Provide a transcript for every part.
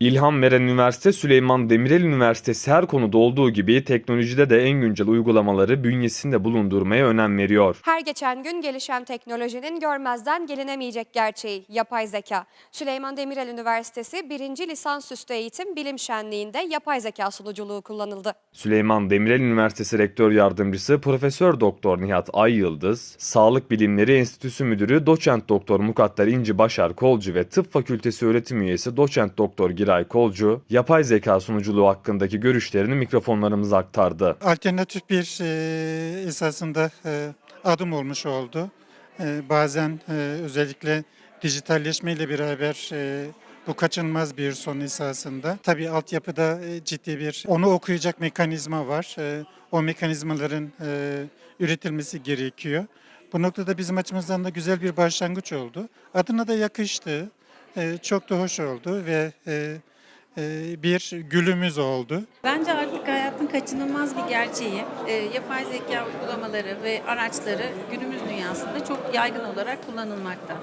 İlham veren üniversite Süleyman Demirel Üniversitesi her konuda olduğu gibi teknolojide de en güncel uygulamaları bünyesinde bulundurmaya önem veriyor. Her geçen gün gelişen teknolojinin görmezden gelinemeyecek gerçeği yapay zeka. Süleyman Demirel Üniversitesi 1. Lisansüstü Eğitim Bilim Şenliği'nde yapay zeka sunuculuğu kullanıldı. Süleyman Demirel Üniversitesi Rektör Yardımcısı Profesör Doktor Nihat Ay Yıldız, Sağlık Bilimleri Enstitüsü Müdürü Doçent Doktor Mukadder İnci Başar Kolcu ve Tıp Fakültesi öğretim üyesi Doçent Doktor Giray Kolcu, yapay zeka sunuculuğu hakkındaki görüşlerini mikrofonlarımıza aktardı. alternatif bir e, esasında e, adım olmuş oldu. E, bazen e, özellikle dijitalleşmeyle beraber e, bu kaçınılmaz bir son esasında. Tabii altyapıda e, ciddi bir onu okuyacak mekanizma var. E, o mekanizmaların e, üretilmesi gerekiyor. Bu noktada bizim açımızdan da güzel bir başlangıç oldu. Adına da yakıştı. E, çok da hoş oldu ve e, e, bir gülümüz oldu. Bence artık hayatın kaçınılmaz bir gerçeği. Yapay zeka uygulamaları ve araçları günümüz dünyasında çok yaygın olarak kullanılmakta.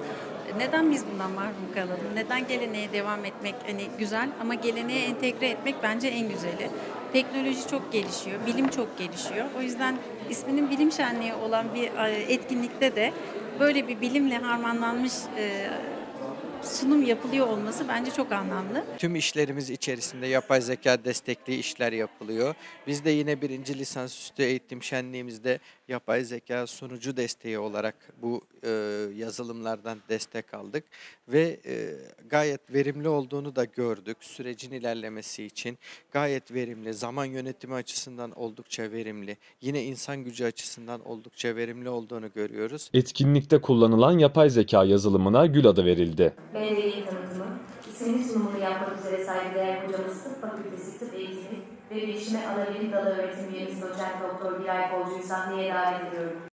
Neden biz bundan mahrum kalalım? Neden geleneğe devam etmek hani güzel ama geleneğe entegre etmek bence en güzeli. Teknoloji çok gelişiyor, bilim çok gelişiyor. O yüzden isminin bilim şenliği olan bir etkinlikte de böyle bir bilimle harmanlanmış sunum yapılıyor olması bence çok anlamlı. Tüm işlerimiz içerisinde yapay zeka destekli işler yapılıyor. Biz de yine birinci lisansüstü eğitim şenliğimizde yapay zeka sunucu desteği olarak bu e, yazılımlardan destek aldık. Ve e, gayet verimli olduğunu da gördük. Sürecin ilerlemesi için gayet verimli, zaman yönetimi açısından oldukça verimli, yine insan gücü açısından oldukça verimli olduğunu görüyoruz. Etkinlikte kullanılan yapay zeka yazılımına Gül adı verildi. Belediye tanıtımı, isimli sunumunu yapmak üzere saygıdeğer hocamız Tıp Fakültesi Tıp Eğitimi ve Bilişime Anabilim Dalı Öğretim Üyemiz Doçent Doktor Giray Kolcu'yu sahneye davet ediyorum.